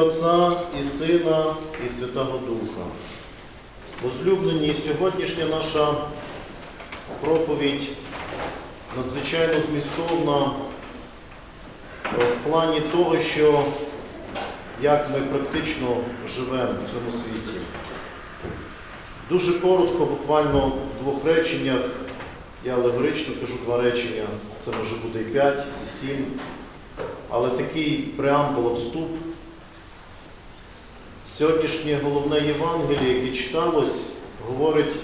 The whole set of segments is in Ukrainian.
Отця і Сина, і Святого Духа. Возлюблені, сьогоднішня наша проповідь надзвичайно змістовна е, в плані того, що як ми практично живемо в цьому світі. Дуже коротко, буквально в двох реченнях, я алегорично кажу два речення, це може буде і п'ять, і сім, але такий преамбула вступ. Сьогоднішнє головне Євангеліє, яке читалось, говорить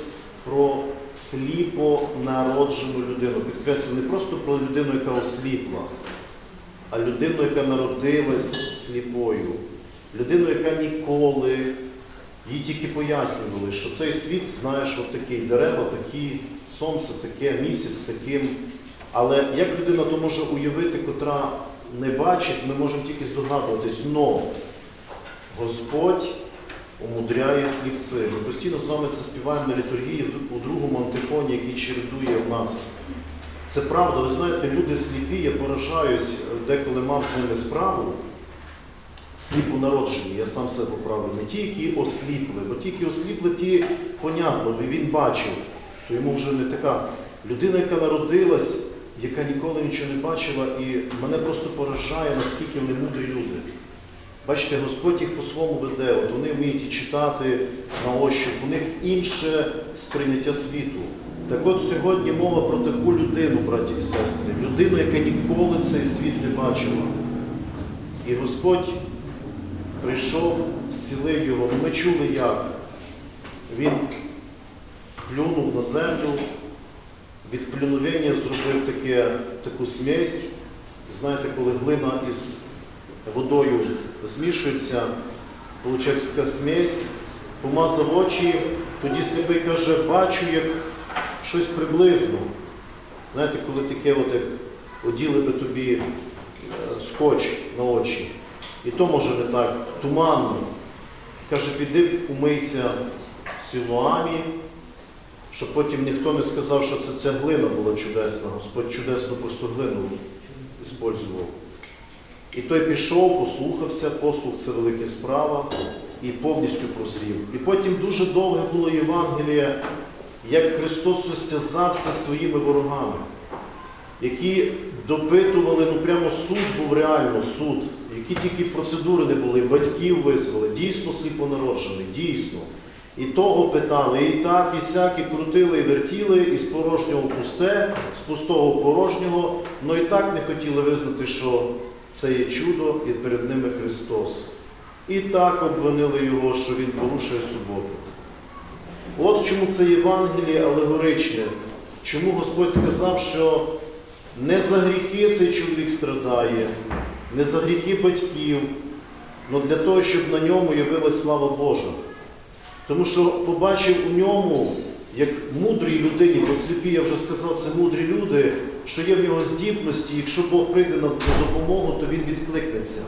про сліпо народжену людину. Підкреслюю, не просто про людину, яка осліпла, а людину, яка народилась сліпою. Людину, яка ніколи, їй тільки пояснювали, що цей світ, знаєш, от такий дерева, такі, сонце таке, місяць таким. Але як людина то може уявити, котра не бачить, ми можемо тільки здогадуватись. Но Господь умудряє сліпци. Ми постійно з вами це співаємо на літургії у другому антифоні, який чередує в нас. Це правда, ви знаєте, люди сліпі, я поражаюсь, деколи мав з ними справу. Сліпо народжені, я сам себе поправив, не ті, які осліпли, бо ті, які осліпли, ті, понятно, він бачив, то йому вже не така. Людина, яка народилась, яка ніколи нічого не бачила, і мене просто поражає, наскільки вони мудрі люди. Бачите, Господь їх по-своєму веде, от вони вміють і читати на ощуп, у них інше сприйняття світу. Так от сьогодні мова про таку людину, браті і сестри, людину, яка ніколи цей світ не бачила. І Господь прийшов, зцілив його. Ну, Ми чули, як він плюнув на землю, від плюновення зробив таке, таку смесь. Знаєте, коли глина із водою змішується, виходить така смесь, помазав очі, тоді сліпий каже, бачу, як щось приблизно. Знаєте, коли таке, от, як оділи би тобі е, скотч на очі. І то може не так, туманно. Каже, піди умийся в сілуамі, щоб потім ніхто не сказав, що це ця глина була чудесна. Господь чудесну просто глину використовував. І той пішов, послухався, послух це велика справа, і повністю прозрів. І потім дуже довге було Євангеліє, як Христос состязався своїми ворогами, які допитували, ну прямо суд був реально суд, які тільки процедури не були, батьків визвали, дійсно сліпонароджений, дійсно. І того питали, і так, і сяк, і крутили, і вертіли, і з порожнього пусте, з пустого порожнього, але і так не хотіли визнати, що це є чудо, і перед ними Христос. І так обвинили його, що він порушує суботу. От чому це Євангеліє алегоричне. Чому Господь сказав, що не за гріхи цей чоловік страдає, не за гріхи батьків, але для того, щоб на ньому явилась слава Божа. Тому що побачив у ньому, як мудрій людині, бо сліпі, я вже сказав, це мудрі люди, що є в нього здібності, якщо Бог прийде на допомогу, то він відкликнеться.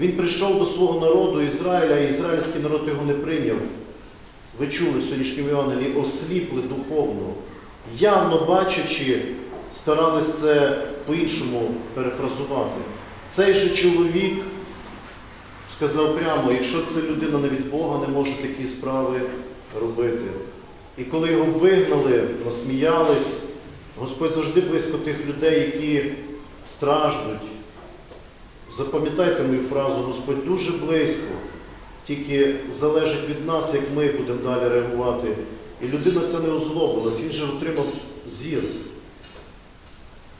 Він прийшов до свого народу Ізраїля, а ізраїльський народ його не прийняв. Ви чули в сьогоднішньому Євангелії, осліпли духовно, явно бачачи, старались це по-іншому перефразувати. Цей же чоловік сказав прямо, якщо це людина не від Бога, не може такі справи робити. І коли його вигнали, насміялись, Господь завжди близько тих людей, які страждуть. Запам'ятайте мою фразу, Господь дуже близько, тільки залежить від нас, як ми будемо далі реагувати. І людина це не озлобилась, він же отримав зір.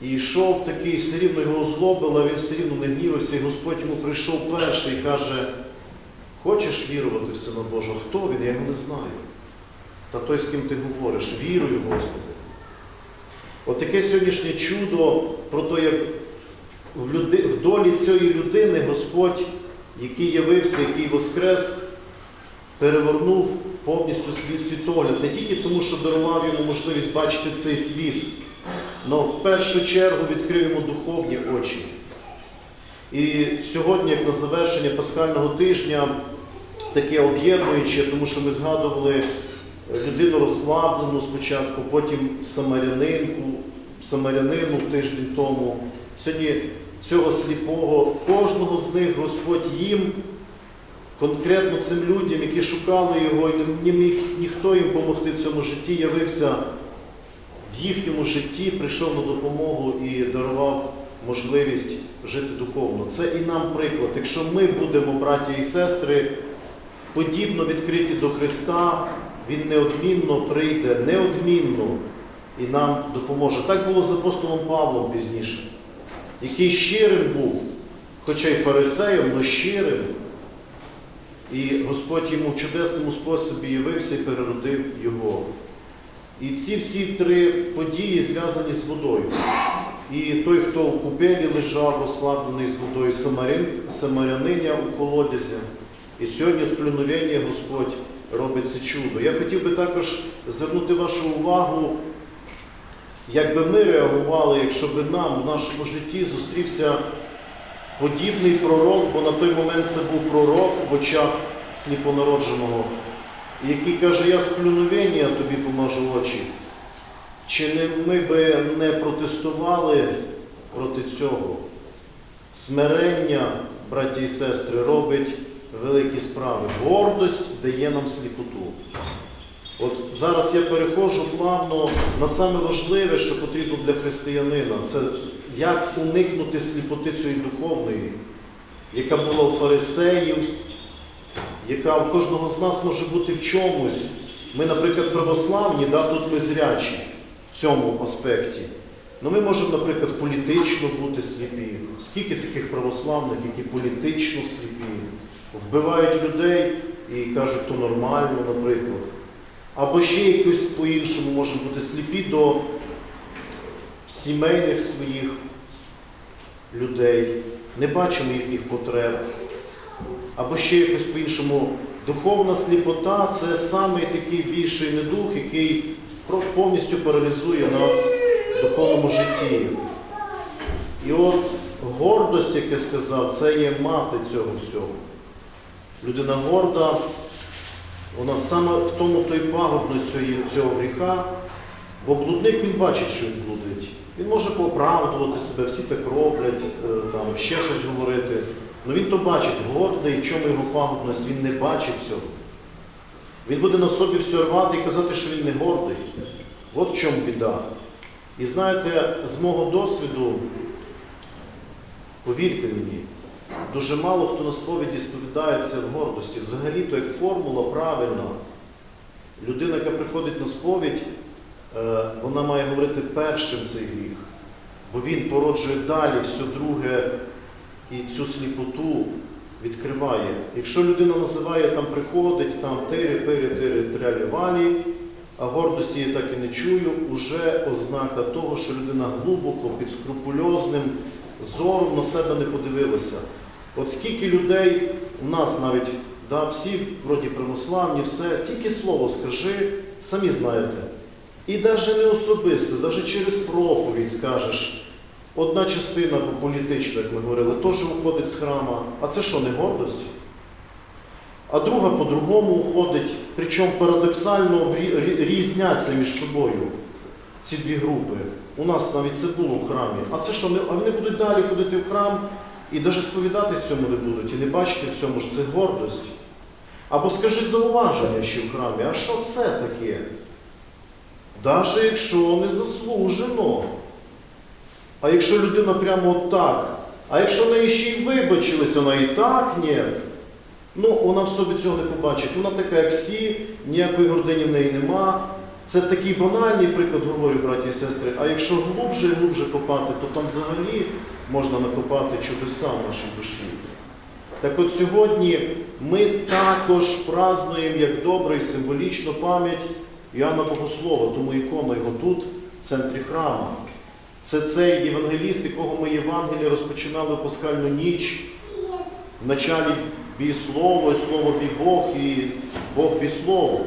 І йшов такий, все рівно його озлобило, він все рівно не гнівався, і Господь йому прийшов перший і каже, хочеш вірувати в Сина Божого? Хто він? Я його не знаю. Та той, з ким ти говориш, вірую, Господи. От сьогоднішнє чудо про те, як в, люди, в долі цієї людини Господь, який явився, який воскрес, перевернув повністю свій світогляд. Не тільки тому, що дарував йому можливість бачити цей світ, але в першу чергу відкрив йому духовні очі. І сьогодні, як на завершення пасхального тижня, таке об'єднуюче, тому що ми згадували людину розслаблену спочатку, потім самарянинку, самарянину тиждень тому. Сьогодні цього сліпого, кожного з них Господь їм, конкретно цим людям, які шукали його, і не міг ніхто їм допомогти в цьому житті, явився в їхньому житті, прийшов на допомогу і дарував можливість жити духовно. Це і нам приклад. Якщо ми будемо, браті і сестри, подібно відкриті до Христа, Він неодмінно прийде, неодмінно і нам допоможе. Так було з апостолом Павлом пізніше, який щирим був, хоча й фарисеєм, але щирим. І Господь йому в чудесному способі явився і переродив його. І ці всі три події зв'язані з водою. І той, хто в купелі лежав, ослаблений з водою, самарин, самаряниня у колодязі. І сьогодні в плюновенні Господь робить це чудо. Я хотів би також звернути вашу увагу, як би ми реагували, якщо би нам в нашому житті зустрівся подібний пророк, бо на той момент це був пророк в очах сліпонародженого, який каже, я з плюновення тобі помажу очі. Чи не ми би не протестували проти цього? Смирення, браті і сестри, робить великі справи. Гордость дає нам сліпоту. От зараз я переходжу плавно на саме важливе, що потрібно для християнина. Це як уникнути сліпоти цієї духовної, яка була у фарисеїв, яка у кожного з нас може бути в чомусь. Ми, наприклад, православні, да, тут ми зрячі в цьому аспекті. Ну, ми можемо, наприклад, політично бути сліпі. Скільки таких православних, які політично сліпі, вбивають людей і кажуть, то нормально, наприклад. Або ще якось по-іншому можемо бути сліпі до сімейних своїх людей, не бачимо їхніх потреб. Або ще якось по-іншому. Духовна сліпота це саме такий більший недух, який повністю паралізує нас в духовному житті. І от гордость, як я сказав, це є мати цього всього. Людина горда, вона саме в тому той пагубність цього, гріха, бо блудник він бачить, що він блудить. Він може поправдувати себе, всі так роблять, е, там, ще щось говорити. Ну він то бачить, гордий, в чому його пагубність, він не бачить цього. Він буде на собі все рвати і казати, що він не гордий. От в чому біда. І знаєте, з мого досвіду, повірте мені, дуже мало хто на сповіді сповідається в гордості. Взагалі-то як формула правильна. Людина, яка приходить на сповідь, е, вона має говорити першим цей гріх, бо він породжує далі все друге і цю сліпоту відкриває. Якщо людина називає там приходить, там тири, пири, тири, трялі валі, а гордості я так і не чую, уже ознака того, що людина глибоко під скрупульозним зором на себе не подивилася. От скільки людей у нас навіть, да, всі вроді православні, все, тільки слово скажи, самі знаєте. І навіть не особисто, навіть через проповідь скажеш. Одна частина політична, як ми говорили, теж уходить з храма. А це що, не гордость? А друга по-другому уходить, причому парадоксально рі- рі- різняться між собою ці дві групи. У нас навіть це було в храмі. А це що, а вони будуть далі ходити в храм і навіть сповідатись цьому не будуть, і не бачити в цьому ж це гордость. Або скажи зауваження ще в храмі, а що це таке? Навіть якщо не заслужено. А якщо людина прямо так, а якщо в неї ще й вибачилась, вона і так ні, ну вона в собі цього не побачить. Вона така, як всі, ніякої гордині в неї нема. Це такий банальний приклад, говорю, браті і сестри. А якщо глубже і глубже копати, то там взагалі можна накопати чудеса в нашій душі. Так от сьогодні ми також празднуємо як добре і символічно пам'ять Іоанна Богослова, тому ікона його тут, в центрі храму. Це цей євангеліст, якого ми Євангеліє розпочинали пасхальну ніч. В началі бій слово, і слово бій Бог, і Бог бій слово.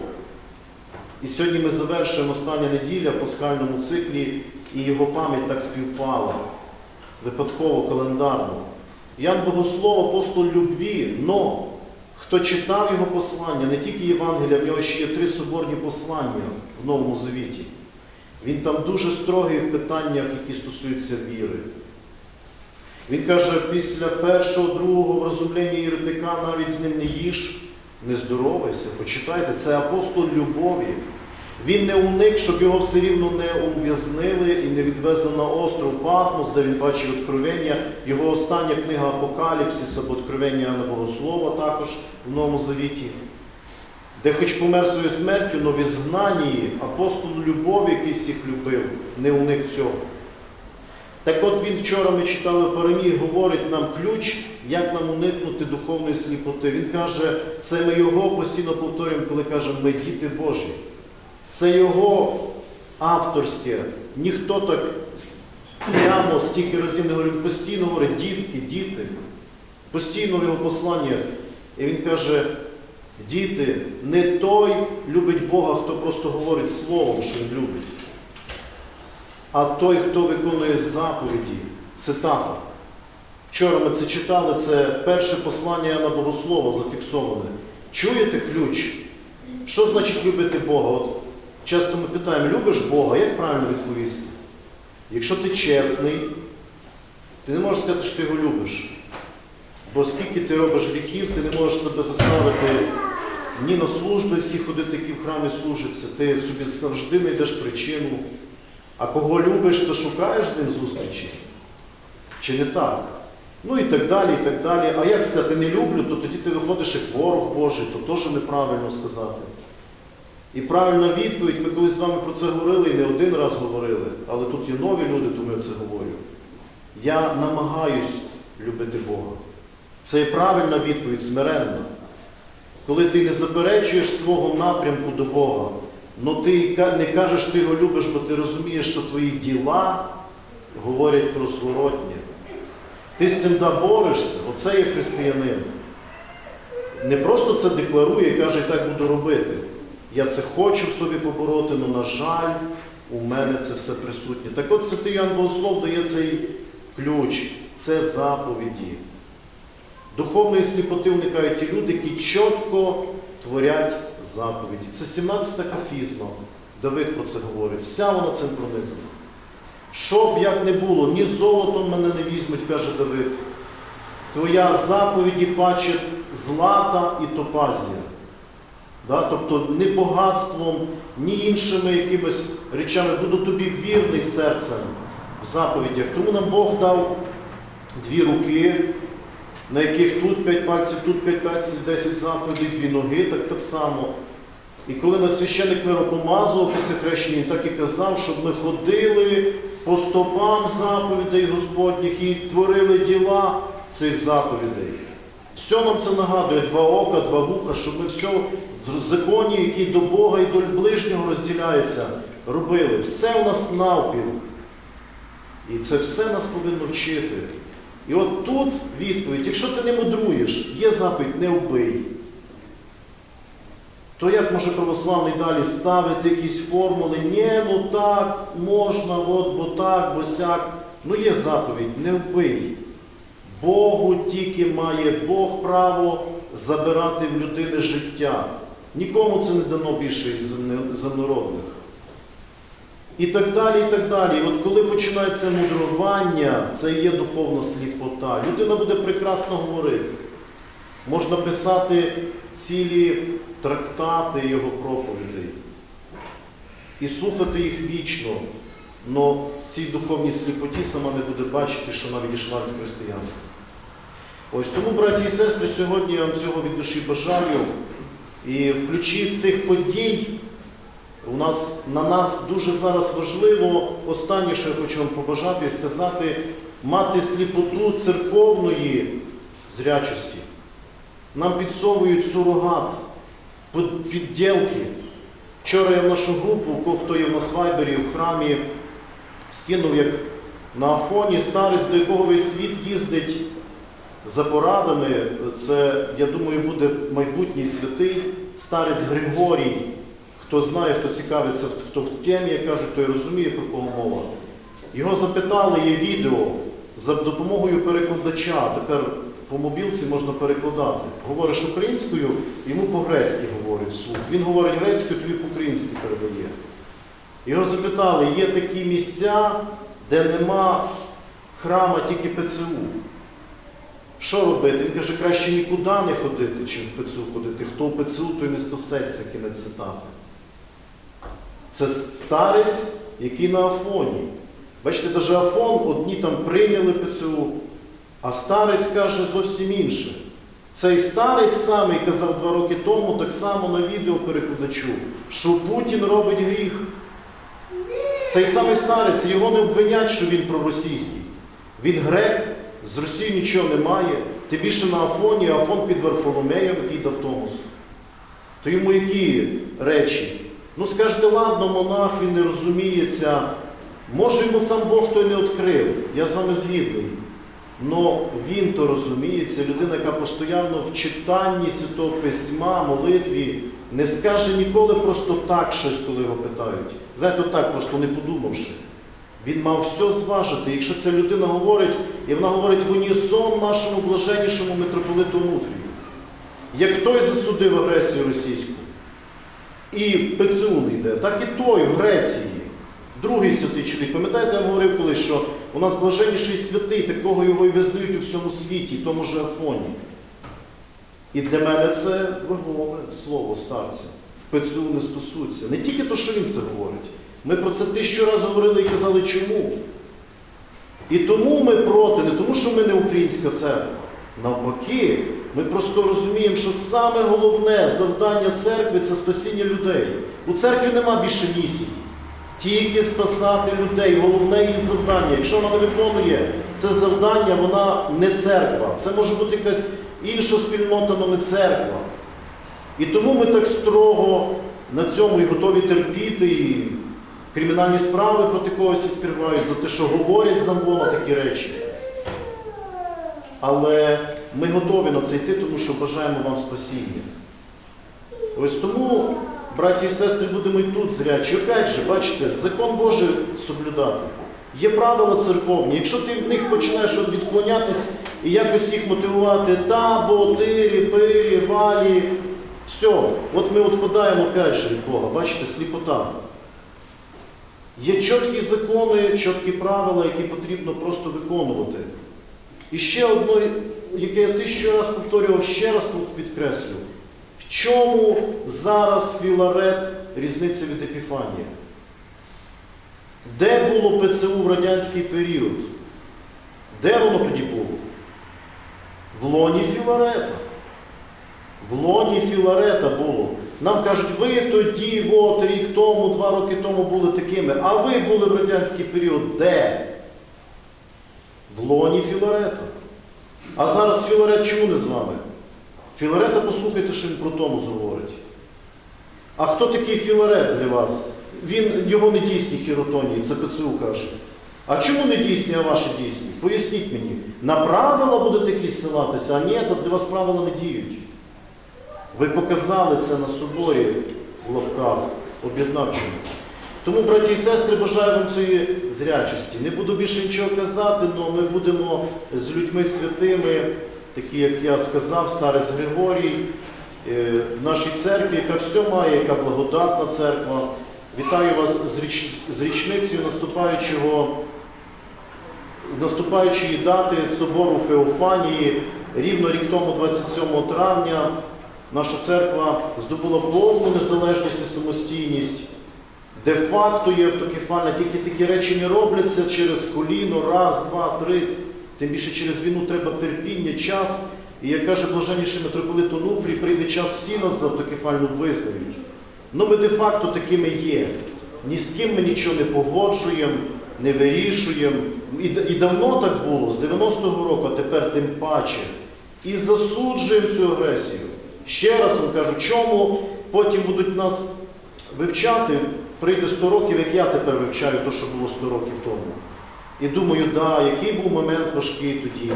І сьогодні ми завершуємо остання неділя в пасхальному циклі, і його пам'ять так співпала, випадково, календарно. Ян Богослов, апостол любві, но хто читав його послання, не тільки Євангелія, в нього ще є три соборні послання в Новому Завіті. Він там дуже строгий в питаннях, які стосуються віри. Він каже, після першого, другого розумлення єретика навіть з ним не їж, не здоровайся. Почитайте, це апостол любові. Він не уник, щоб його все рівно не ув'язнили і не відвезли на остров Патмос, де він бачив откровення. Його остання книга Апокаліпсис або Откровення Анна Богослова також в Новому Завіті. Де хоч помер своєю смертю, но в ізгнанні апостол любові, який всіх любив, не уник цього. Так от він вчора ми читали в Парамії, говорить нам ключ, як нам уникнути духовної сліпоти. Він каже, це ми його постійно повторюємо, коли кажемо, ми діти Божі. Це його авторське. Ніхто так прямо стільки разів не говорить, постійно говорить, дітки, діти. Постійно в його посланнях. І він каже, діти, не той любить Бога, хто просто говорить словом, що він любить а той, хто виконує заповіді. Цитата. Вчора ми це читали, це перше послання на Богослова зафіксоване. Чуєте ключ? Що значить любити Бога? От часто ми питаємо, любиш Бога? Як правильно відповісти? Якщо ти чесний, ти не можеш сказати, що ти його любиш. Бо скільки ти робиш гріхів, ти не можеш себе заставити ні на служби всі ходити, які в храмі служаться. Ти собі завжди знайдеш причину. А кого любиш, то шукаєш з ним зустрічі? Чи не так? Ну і так далі, і так далі. А як сказати, не люблю, то тоді ти виходиш як ворог Божий, то теж неправильно сказати. І правильна відповідь, ми колись з вами про це говорили і не один раз говорили, але тут є нові люди, тому я це говорю. Я намагаюсь любити Бога. Це є правильна відповідь, смиренна. Коли ти не заперечуєш свого напрямку до Бога, Ну ти не кажеш, ти його любиш, бо ти розумієш, що твої діла говорять про зворотнє. Ти з цим да борешся, оце є християнин. Не просто це декларує і каже, так буду робити. Я це хочу в собі побороти, але, на жаль, у мене це все присутнє. Так от Святий Ян Богослов дає цей ключ, це заповіді. Духовної сліпоти уникають ті люди, які чітко творять заповіді. Це 17 кафізма. Давид про це говорить. Вся вона цим пронизана. Що б як не було, ні золотом мене не візьмуть, каже Давид. Твоя заповіді паче злата і топазія. Да? Тобто не багатством, ні іншими якимись речами. Буду тобі вірний серцем в заповідях. Тому нам Бог дав дві руки, на яких тут 5 пальців, тут 5 пальців, 10 заповідей, дві ноги, так так само. І коли нас священник миропомазував після хрещення, він так і казав, щоб ми ходили по стопам заповідей Господніх і творили діла цих заповідей. Все нам це нагадує, два ока, два вуха, щоб ми все в законі, який до Бога і до ближнього розділяється, робили. Все у нас навпіл. І це все нас повинно вчити. І от тут відповідь, якщо ти не мудруєш, є заповідь, не вбий. То як може православний далі ставити якісь формули? Ні, ну так, можна, от, бо так, бо сяк. Ну є заповідь, не вбий. Богу тільки має Бог право забирати в людини життя. Нікому це не дано більше із земне- І так далі, і так далі. От коли починається мудрування, це є духовна сліпота. Людина буде прекрасно говорити. Можна писати цілі трактати його проповідей і слухати їх вічно, але в цій духовній сліпоті сама не буде бачити, що вона відійшла від християнства. Ось тому, браті і сестри, сьогодні я вам цього від душі бажаю. І в ключі цих подій у нас, на нас дуже зараз важливо, останнє, що я хочу вам побажати і сказати, мати сліпоту церковної зрячості. Нам підсовують сурогат, під- підділки. Вчора я в нашу групу, хто є в нас Вайбері, в храмі, скинув як на Афоні старець, до якого весь світ їздить за порадами. Це, я думаю, буде майбутній святий старець Григорій. Хто знає, хто цікавиться, хто в темі, як кажуть, той розуміє, про кого мова. Його запитали, є відео за допомогою перекладача. Тепер по мобілці можна перекладати. Говориш українською, йому по-грецьки говорить вслух. Він говорить грецькою, тобі по-українськи передає. Його запитали, є такі місця, де нема храма тільки ПЦУ. Що робити? Він каже, краще нікуди не ходити, чим в ПЦУ ходити. Хто в ПЦУ, той не спасеться, кінець цитати. Це старець, який на Афоні. Бачите, навіть Афон одні там прийняли ПЦУ, а старець каже зовсім інше. Цей старець самий казав два роки тому, так само на відео перекладачу, що Путін робить гріх. Цей самий старець, його не обвинять, що він проросійський. Він грек, з Росії нічого немає. Тим більше на Афоні, Афон під Варфоломеєм, який дав Томос. То йому які речі? Ну скажете, ладно, монах, він не розуміється. Може йому сам Бог той не відкрив. Я з вами згідний. Но він то розуміється, людина, яка постійно в читанні Святого Письма, молитві, не скаже ніколи просто так щось, коли його питають. Знаєте, так, просто не подумавши. Він мав все зважити. Якщо ця людина говорить, і вона говорить в унісон нашому блаженнішому митрополиту Онуфрію. Як той засудив агресію російську, і ПЦУ йде, так і той в Греції. Другий святий чоловік. Пам'ятаєте, я говорив колись, що у нас блаженніший святий, такого його і визнають у всьому світі, в тому ж Афоні. І для мене це вагове слово старця. ПЦУ не стосується. Не тільки то, що він це говорить. Ми про це тисячу разів говорили і казали, чому. І тому ми проти, не тому, що ми не українська церква. Навпаки, ми просто розуміємо, що саме головне завдання церкви це спасіння людей. У церкві нема більше місії. Тільки спасати людей. Головне її завдання. Якщо вона не виконує це завдання, вона не церква. Це може бути якась інша спільнота, але не церква. І тому ми так строго на цьому і готові терпіти, і кримінальні справи проти когось відкривають за те, що говорять замовно такі речі. Але ми готові на це йти, тому що бажаємо вам спасіння. Ось тому, браті і сестри, будемо і тут зрячі. Опять же, бачите, закон Божий соблюдати. Є правила церковні. Якщо ти в них починаєш відклонятись і якось їх мотивувати, та, бо, тирі, пирі, валі, все, от ми відпадаємо опять же від Бога. Бачите, сліпота. Є чіткі закони, чіткі правила, які потрібно просто виконувати. І ще одно, яке я тисячу раз повторював, ще раз підкреслю. В чому зараз Філарет різниця від Епіфанія? Де було ПЦУ в радянський період? Де воно тоді було? В лоні Філарета. В лоні Філарета було. Нам кажуть, ви тоді, от рік тому, два роки тому були такими, а ви були в радянський період де? В лоні Філарета. А зараз Філарет чому не з вами? Філарета, послухайте, що він про тому говорить. А хто такий Філарет для вас? Він, його не дійсні хіротонії, це ПЦУ каже. А чому не дійсні, а ваші дійсні? Поясніть мені. На правила будете якісь ссилатися, а ні, то для вас правила не діють. Ви показали це на соборі в лапках об'єднавчому. Тому, браті і сестри, бажаю вам цієї зрячості. Не буду більше нічого казати, але ми будемо з людьми святими, такі, як я сказав, старець Григорій, е, в нашій церкві, яка все має, яка благодатна церква. Вітаю вас з, річ, з річницею наступаючого, наступаючої дати собору Феофанії. Рівно рік тому, 27 травня, наша церква здобула повну незалежність і самостійність. Де-факто є автокефальна, тільки такі речі не робляться через коліно, раз, два, три. Тим більше через війну треба терпіння, час. І як каже блаженніший митрополит Онуфрій, прийде час, всі нас за автокефальну визнають. Ну ми де-факто такими є. Ні з ким ми нічого не погоджуємо, не вирішуємо. І, і давно так було, з 90-го року, а тепер тим паче. І засуджуємо цю агресію. Ще раз вам кажу, чому потім будуть нас вивчати, прийде 100 років, як я тепер вивчаю те, що було 100 років тому. І думаю, да, який був момент важкий тоді.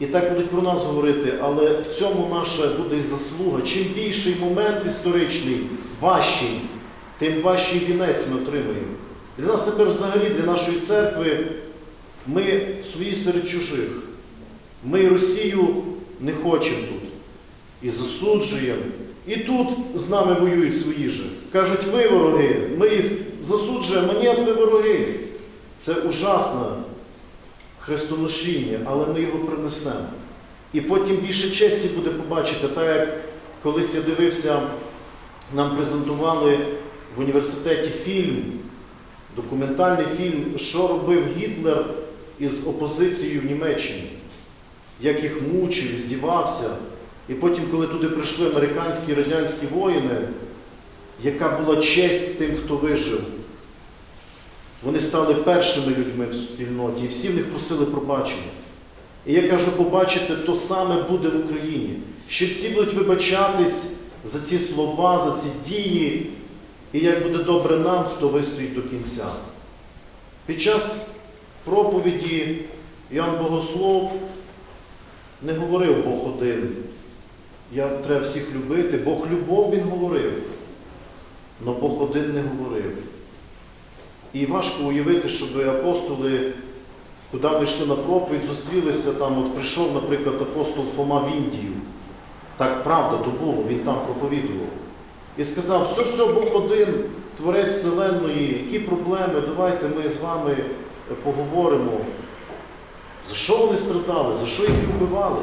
І так будуть про нас говорити, але в цьому наша буде і заслуга. Чим більший момент історичний, важчий, тим важчий вінець ми отримаємо. Для нас тепер взагалі, для нашої церкви, ми свої серед чужих. Ми Росію не хочемо тут. І засуджуємо. І тут з нами воюють свої же. Кажуть, ви вороги, ми їх засуджуємо, ні, ви вороги. Це ужасна хрестоношіння, але ми його принесемо. І потім більше честі буде побачити, так як колись я дивився, нам презентували в університеті фільм, документальний фільм, що робив Гітлер із опозицією в Німеччині, як їх мучив, здівався. І потім, коли туди прийшли американські і радянські воїни, яка була честь тим, хто вижив. Вони стали першими людьми в спільноті, і всі в них просили пробачення. І я кажу, побачите, то саме буде в Україні. Що всі будуть вибачатись за ці слова, за ці дії, і як буде добре нам, хто вистоїть до кінця. Під час проповіді Ян Богослов не говорив Бог один. Я треба всіх любити. Бог любов він говорив, але Бог один не говорив. І важко уявити, щоб апостоли, куди ми йшли на проповідь, зустрілися там, от прийшов, наприклад, апостол Фома в Індію. Так правда то було, він там проповідував. І сказав, все, все, Бог один, творець Вселенної, які проблеми, давайте ми з вами поговоримо. За що вони страдали, за що їх вбивали?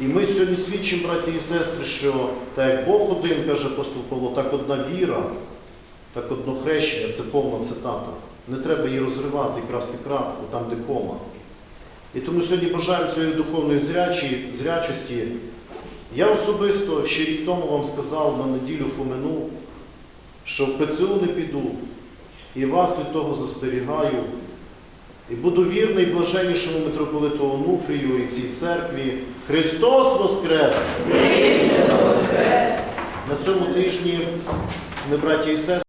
І ми сьогодні свідчимо, браті і сестри, що так як Бог один, каже апостол Павло, так одна віра, так одно хрещення, це повна цитата. Не треба її розривати і красти крапку там, де кома. І тому сьогодні бажаємо цієї духовної зрячі, зрячості. Я особисто ще рік тому вам сказав на неділю Фомину, що в ПЦУ не піду, і вас від того застерігаю. І буду вірний блаженнішому митрополиту Онуфрію і цій церкві. Христос Воскрес! На цьому тижні ми, браті і сестри,